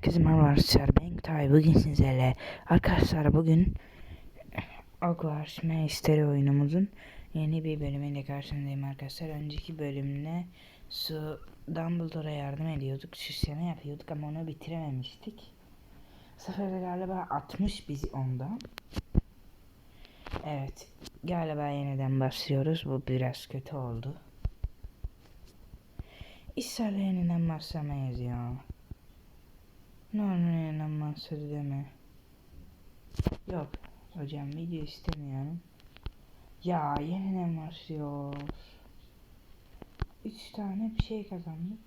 Herkese merhaba arkadaşlar. Ben Tay. Bugün sizlerle arkadaşlar bugün Hogwarts Mystery oyunumuzun yeni bir bölümüyle karşınızdayım arkadaşlar. Önceki bölümde su Dumbledore'a yardım ediyorduk. Süsleme yapıyorduk ama onu bitirememiştik. Bu galiba atmış bizi ondan. Evet. Galiba yeniden başlıyoruz. Bu biraz kötü oldu. İsterle yeniden başlamayız ya. Normal inanmazsız deme. Yok hocam video istemiyorum. Ya yeniden başlıyor. Üç tane bir şey kazandık.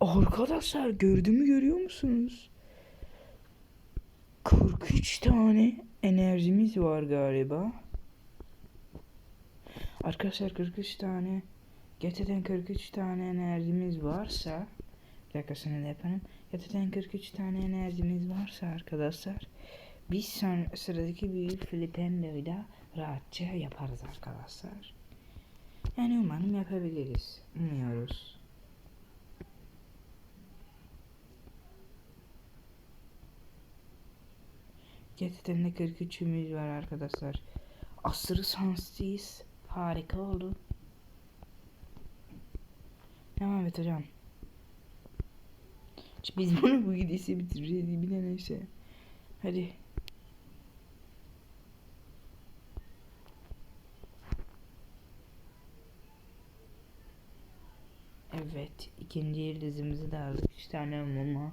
Arkadaşlar gördüğümü görüyor musunuz? 43 tane enerjimiz var galiba. Arkadaşlar 43 tane Gerçekten 43 tane enerjimiz varsa bir dakikasını da yapalım. Gerçekten 43 tane enerjimiz varsa arkadaşlar biz son, sıradaki büyük Filipendo'yu da rahatça yaparız arkadaşlar. Yani umarım yapabiliriz. Umuyoruz. Gerçekten de 43'ümüz var arkadaşlar. Aşırı şanslıyız. Harika oldu. Devam et hocam. Biz bunu bu gidesi bitireceğiz bir de neyse. Hadi. Evet. ikinci yıldızımızı da aldık. Üç tane mumu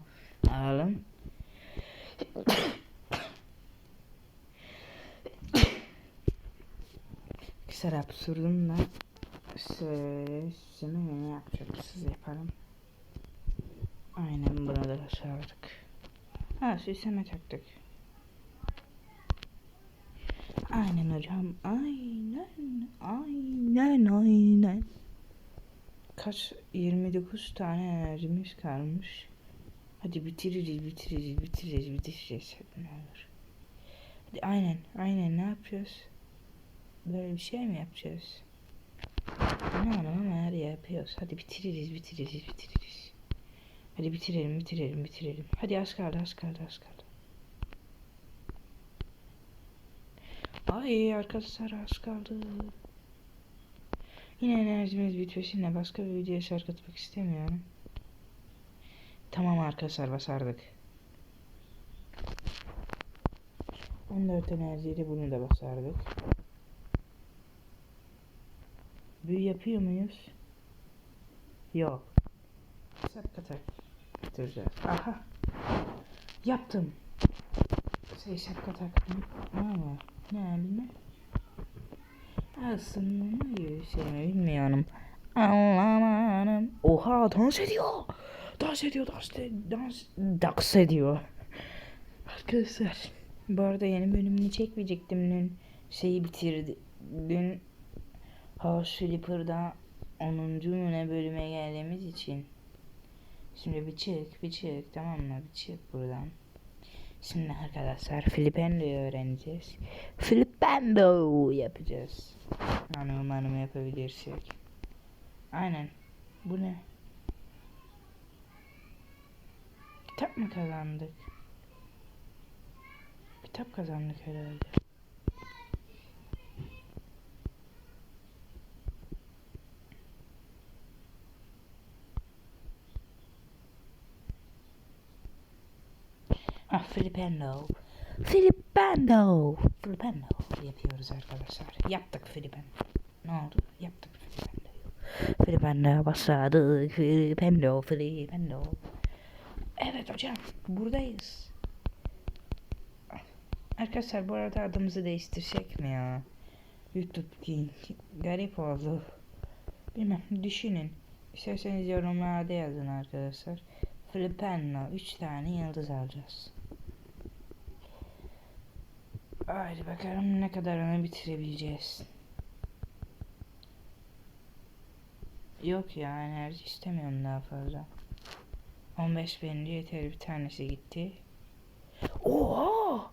alalım. Kısa absurdum da Sözümü yine yapacaksız yaparım. Aynen buna da başardık. Ha süsleme taktık. Aynen hocam. Aynen. Aynen aynen. Kaç? 29 tane enerjimiz kalmış. Hadi bitiririz bitiririz bitiririz bitiririz. Ne olur. Hadi aynen aynen ne yapacağız? Böyle bir şey mi yapacağız? Anlamadım ama her yapıyoruz. Hadi bitiririz bitiririz bitiririz. Hadi bitirelim bitirelim bitirelim. Hadi az kaldı az kaldı az kaldı. Ay arkadaşlar az kaldı. Yine enerjimiz bitmesinle başka bir videoya şarkı atmak istemiyorum. Tamam arkadaşlar basardık. 14 enerjiyle bunu da basardık. Büyü yapıyor muyuz? Yok. Şapka tak. Bitireceğiz. Aha. Yaptım. Şey şapka taktım. Ama ne bilmem. Aslında şey bilmiyorum. Anlamadım. Oha dans ediyor. Dans ediyor, dans ediyor, dans, dans ediyor. Arkadaşlar. Bu arada yeni bölümünü çekmeyecektim dün. Şeyi bitirdi. Dün House Flipper'da 10. mu ne bölüme geldiğimiz için. Şimdi bir çık bir çık tamam mı bir çık buradan. Şimdi arkadaşlar Flipendo'yu öğreneceğiz. Flipendo yapacağız. Yani umarım yapabilirsek. Aynen. Bu ne? Kitap mı kazandık? Kitap kazandık herhalde. Filipendo. Filipendo. Filipendo yapıyoruz arkadaşlar. Yaptık Filipendo. Ne oldu? Yaptık Filipendo'yu. Filipendo başladık. Filipendo. Filipendo. Evet hocam. Buradayız. Arkadaşlar bu arada adımızı değiştirsek mi ya? YouTube. Garip oldu. Bilmem düşünün. İsterseniz yorumlarda yazın arkadaşlar. Filipino 3 tane yıldız alacağız. Haydi bakalım ne kadar onu bitirebileceğiz. Yok ya enerji istemiyorum daha fazla. 15 bence yeter bir tanesi gitti. Oha!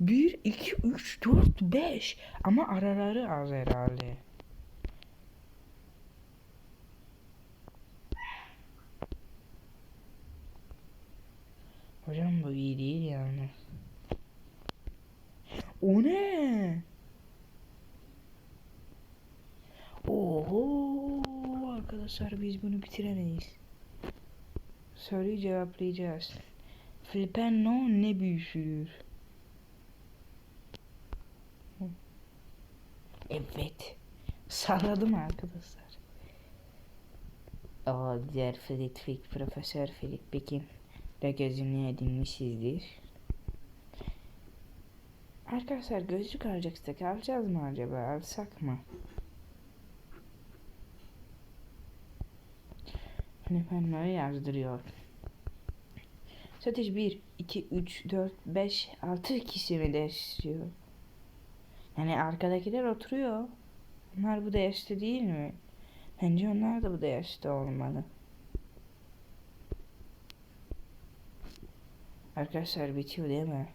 1, 2, 3, 4, 5 ama araları az herhalde. Hocam bu iyi değil yani. O ne? Oho arkadaşlar biz bunu bitiremeyiz. Soruyu cevaplayacağız. Flipendo ne büyüsüdür? Evet. Salladım arkadaşlar. O diğer Fritz Profesör Philip Beck'in de gözünü edinmişizdir. Arkadaşlar gözlük alacaksak alacağız mı acaba? Alsak mı? Flipendo'yu yazdırıyor. Satış 1, 2, 3, 4, 5, 6 kişi mi değişiyor? Yani arkadakiler oturuyor. Onlar bu yaşta değil mi? Bence onlar da bu yaşta olmalı. Arkadaşlar bitiyor değil mi?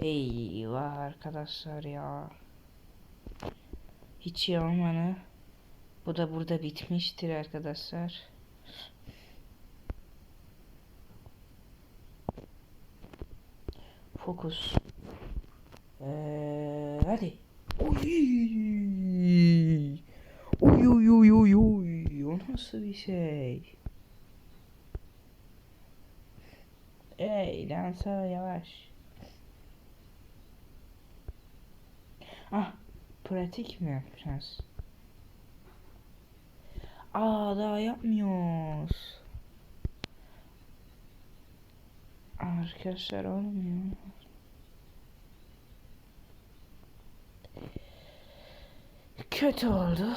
Eyvah arkadaşlar ya. Hiç iyi olmadı. Bu da burada bitmiştir arkadaşlar. Fokus. Ee, hadi. Oy. Oy oy oy oy. O nasıl bir şey? Ey dansa yavaş. Ah pratik mi yapacağız? Aa daha yapmıyoruz. Arkadaşlar olmuyor. Kötü oldu.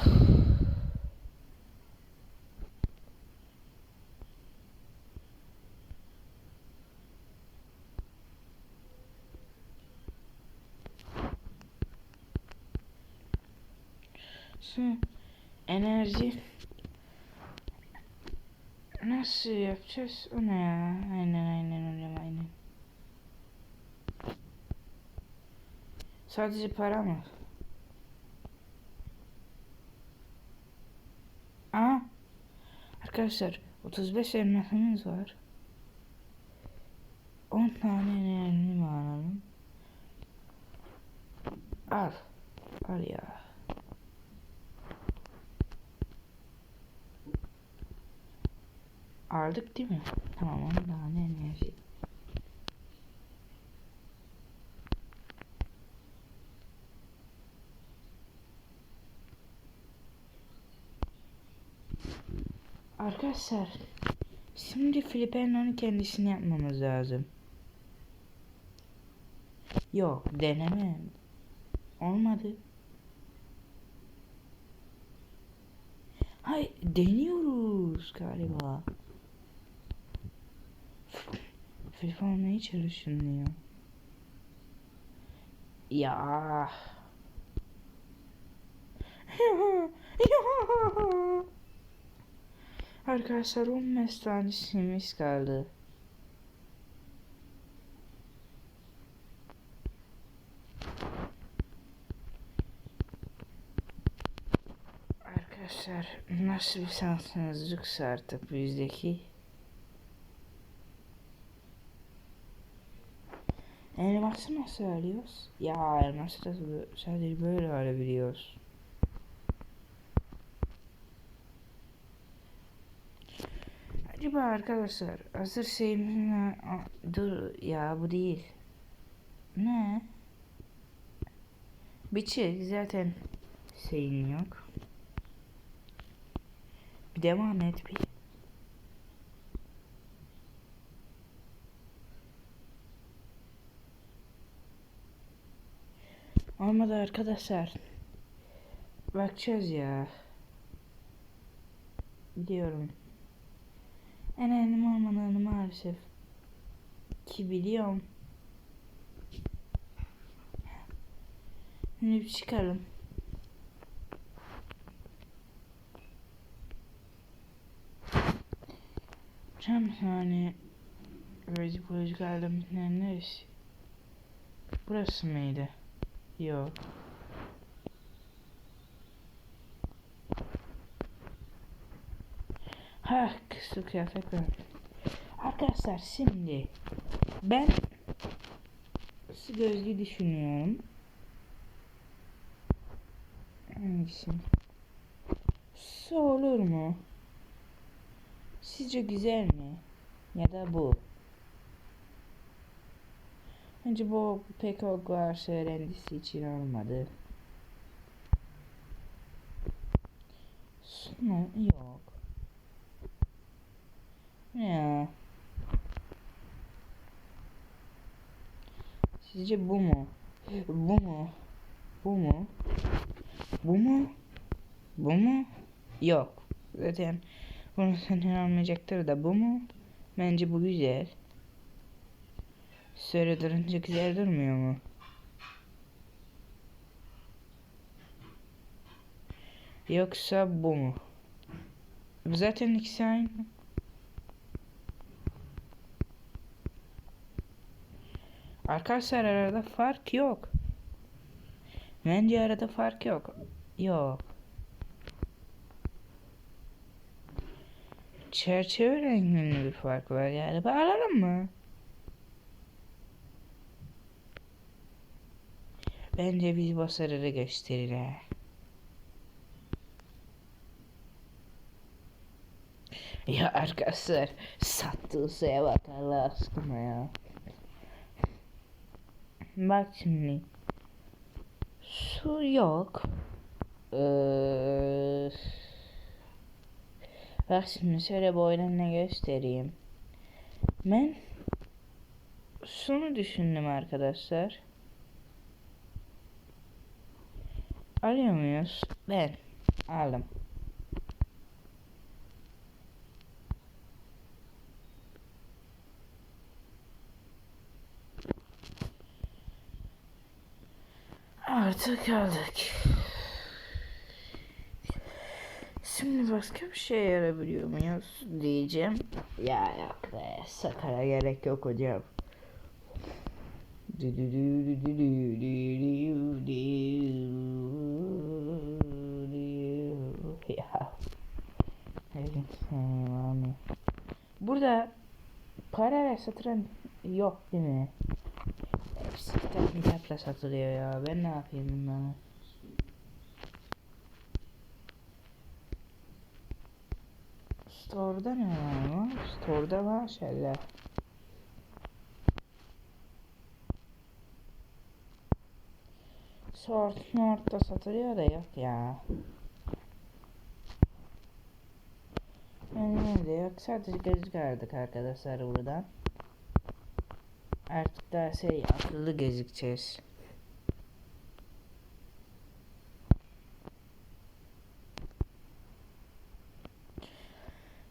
Enerji nasıl yapacağız? O ne ya? Aynen aynen hocam aynen. Sadece para mı? Aa, arkadaşlar 35 elmasımız var. 10 tane enerji mi alalım? Al. Al ya. Aldık değil mi? Tamam 10 tane enerji. Arkadaşlar şimdi Filipino'nun kendisini yapmamız lazım. Yok deneme. Olmadı. Hay deniyoruz galiba. Filipino ne çalışıyor? Ya. Ya. Arkadaşlar 15 tane şeyimiz kaldı. Arkadaşlar nasıl bir şanssızlıksa artık bizdeki. Elması nasıl alıyoruz? Ya elması da sadece böyle alabiliyoruz. Acaba arkadaşlar hazır şeyimizin dur ya bu değil. Ne? Biçi zaten şeyin yok. Bir devam et bir. Olmadı arkadaşlar. Bakacağız ya. Biliyorum. En önemli olmadığını maalesef ki biliyorum. Şimdi bir çıkarım. Hocam yani psikolojik alemler neresi? Burası mıydı? Yok. Ha kısık kıyafet var. Arkadaşlar şimdi ben şu gözlüğü düşünüyorum. Hangisi? Su olur mu? Sizce güzel mi? Ya da bu. Bence bu pek Hogwarts öğrencisi için olmadı. Su mu? Yok. Ya. Sizce bu mu? Bu mu? Bu mu? Bu mu? Bu mu? Yok. Zaten bunu senden almayacaktır da bu mu? Bence bu güzel. Söyle durunca güzel durmuyor mu? Yoksa bu mu? Zaten ikisi aynı. Arkadaşlar arada fark yok. Bence arada fark yok. Yok. Çerçeve renginde bir fark var yani. Bağlayalım mı? Bence biz başarılı gösterirler. Ya arkadaşlar sattığı şeye bak Allah aşkına ya. Bak şimdi. Su yok. Ee, bak şimdi şöyle boydan göstereyim. Ben şunu düşündüm arkadaşlar. Alıyor muyuz? Ben aldım. Artık aldık. Şimdi başka bir şey yarabiliyor muyuz diyeceğim. Ya yok be sakara gerek yok hocam. Yani. Burada para ve satıran yok değil mi? Hepsi kitap kitapla satılıyor ya. Ben ne yapayım bunları? Store'da ne var mı? Store'da var şeyler. Sword North'ta satılıyor da yok ya. Yani nerede yok? Sadece gözlük aldık arkadaşlar buradan. Artık daha şey akıllı gözükeceğiz.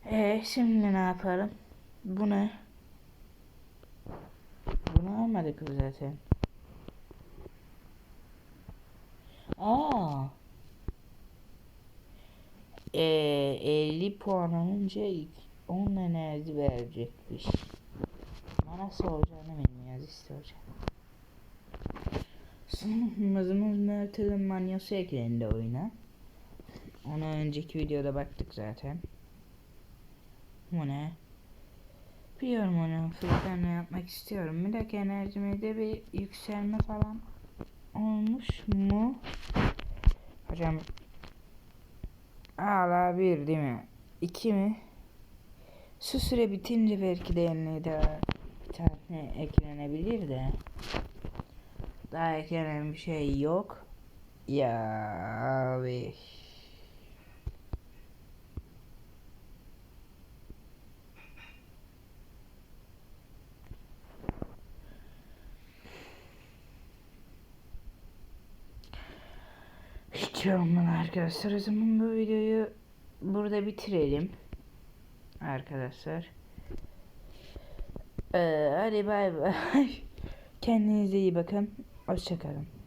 Ee, şimdi ne yapalım? Bu ne? Bunu almadık zaten? Aa. Ee, 50 puan önce 10 enerji verecekmiş. Ama nasıl olacağını bilmiyoruz işte hocam. Sunumumuz Mertel'in manyosu eklendi oyuna. Ona önceki videoda baktık zaten. Bu ne? Biliyorum onu fırtına yapmak istiyorum. Bir dakika enerjimde bir yükselme falan olmuş mu? Hocam Hala bir değil mi? İki mi? Su süre bitince belki de yerine daha bir tane eklenebilir de. Daha eklenen bir şey yok. Ya abi. Olmadı arkadaşlar. O zaman bu videoyu burada bitirelim. Arkadaşlar. Ee, hadi bay bay. Kendinize iyi bakın. Hoşçakalın.